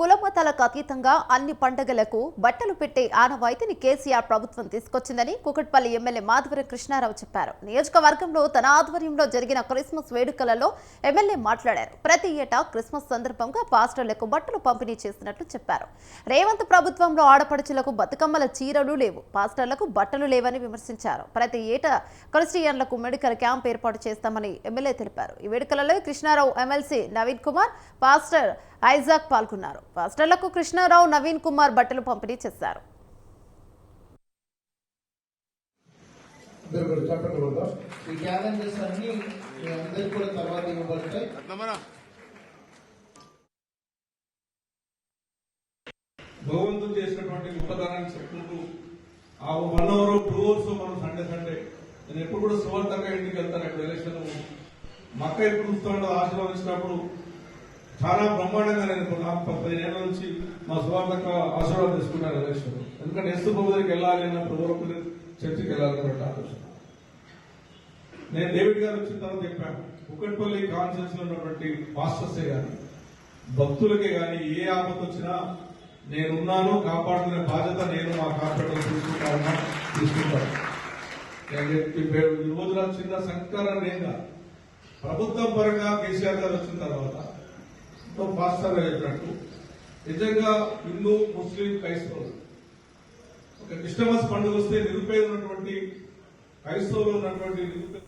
కులమతాలకు అతీతంగా అన్ని పండుగలకు బట్టలు పెట్టే ఆనవాయితీని కేసీఆర్ ప్రభుత్వం తీసుకొచ్చిందని కుకట్పల్లి ఎమ్మెల్యే మాధవరం కృష్ణారావు చెప్పారు. నియోజకవర్గంలో తన ఆధ్వర్యంలో జరిగిన క్రిస్మస్ వేడుకలలో ఎమ్మెల్యే మాట్లాడారు. ప్రతి ఏటా క్రిస్మస్ సందర్భంగా పాస్టర్లకు బట్టలు పంపిణీ చేసినట్లు చెప్పారు. రేవంత్ ప్రభుత్వంలో ఆడపడుచులకు బతుకమ్మల చీరలు లేవు. పాస్టర్లకు బట్టలు లేవని విమర్శించారు. ప్రతి ఏటా క్రిస్టియన్లకు మెడికల్ క్యాంప్ ఏర్పాటు చేస్తామని ఎమ్మెల్యే తెలిపారు. ఈ వేడుకలలో కృష్ణారావు ఎమ్మెల్సీ నవీన్ కుమార్ పాస్టర్ ఐజాక్ పాల్గొన్నారు. పాస్టర్లకు కృష్ణారావు నవీన్ కుమార్ బట్టలు పంపిణీ చేశారు. ఈ క్యాలెండర్స్ అన్ని మీ అందరికి కూడా తర్వాత ఇవ్వబడతాయి భగవంతుడు చేసినటువంటి గొప్పతనాన్ని చెప్పుకుంటూ ఆ వన్ అవర్ టూ అవర్స్ మనం సండే సండే. నేను ఎప్పుడు కూడా సువర్తక ఇంటికి వెళ్తాను ఇప్పుడు ఎలక్షన్ మక్క ఎప్పుడు చూస్తాడో ఆశీర్వదించినప్పుడు చాలా బ్రహ్మాండంగా నేను ఇప్పుడు నుంచి మా సువార్తక ఆశీర్వాదం తీసుకున్నాను ఎలక్షన్. ఎందుకంటే ఎస్తు ప్రభు వెళ్ళాలి అన్నప్పుడు ఎవరొకరు చర్చికి వెళ్ళాలన్నటువంటి ఆలోచన. నేను డేవిడ్ గారు వచ్చిన తర్వాత చెప్పాను కుక్కట్పల్లి కాన్ఫరెన్స్లో ఉన్నటువంటి మాస్టర్సే గాని భక్తులకే గాని ఏ ఆపద వచ్చినా నేనున్నాను కాపాడుకునే బాధ్యత నేను మా కార్పొరేటర్ తీసుకుంటాను తీసుకుంటాను. నేను చెప్పి ఈ రోజున చిన్న సంస్కారం ప్రభుత్వం పరంగా కేసీఆర్ గారు వచ్చిన తర్వాత ఎంతో పాస్టర్గా చెప్పినట్టు నిజంగా హిందూ ముస్లిం క్రైస్తవులు. ఒక క్రిస్టమస్ పండుగ వస్తే నిరుపేద ఉన్నటువంటి క్రైస్తవులు ఉన్నటువంటి నిరుపేద